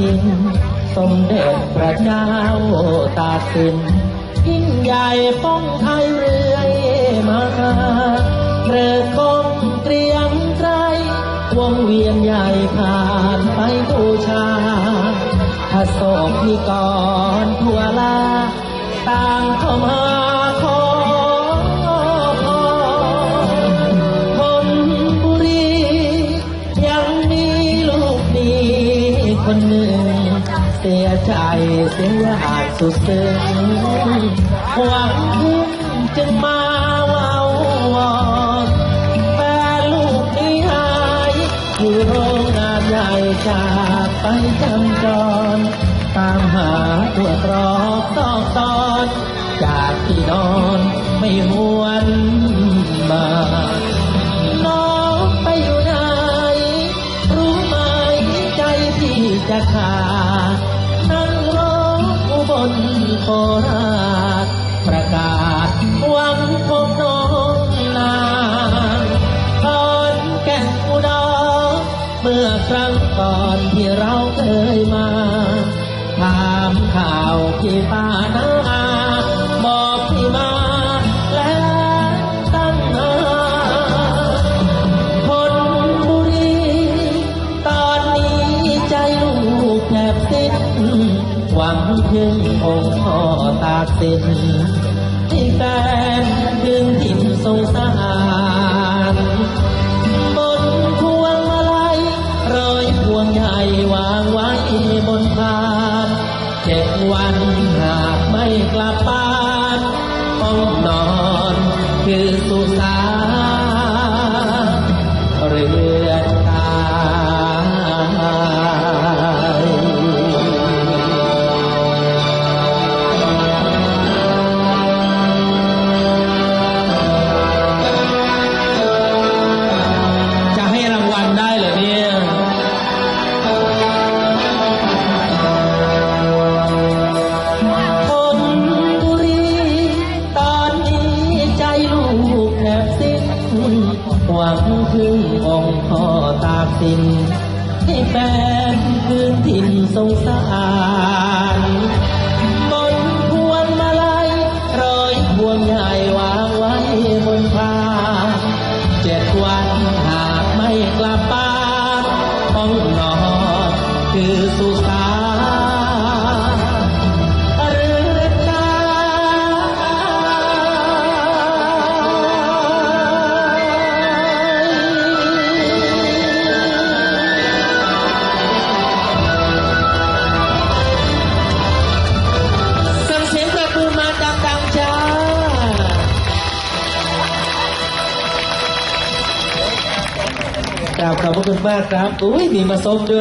ดิน สมเด็จพระเจ้าตากสินยิ่งใหญ่ป้องไทยเรื่อยมาเริกกองเตรียมไตรวงเวียนใหญ่ผ่านไปบูชาพระศพนิกรทั่วลา ต่างเข้ามา คนหนึ่ง เสียใจเสียยากสุดซึ้งหวังพึ่งจึงมาเว้าวอนแฟนลูกนี้หายอยู่โรงงานใหญ่จากไปจำจรตามหาตัวตรอกซอกตอน จากที่นอนไม่ห ข่าวพี่ป้านาอาบอกพี่มาแล้วตั้งนาคนบุรีตอนนี้ใจลูกแทบสิ้นหวังพึ่งองค์พ่อตาสินให้แฟนถึงถิ่นสงสาร อน หวังพึ่งองค์พ่อตากสินให้แฟนพื้นถิ่นสงสาร ขอบพระคุณมากครับ อุ้ยมีมาส้มด้วย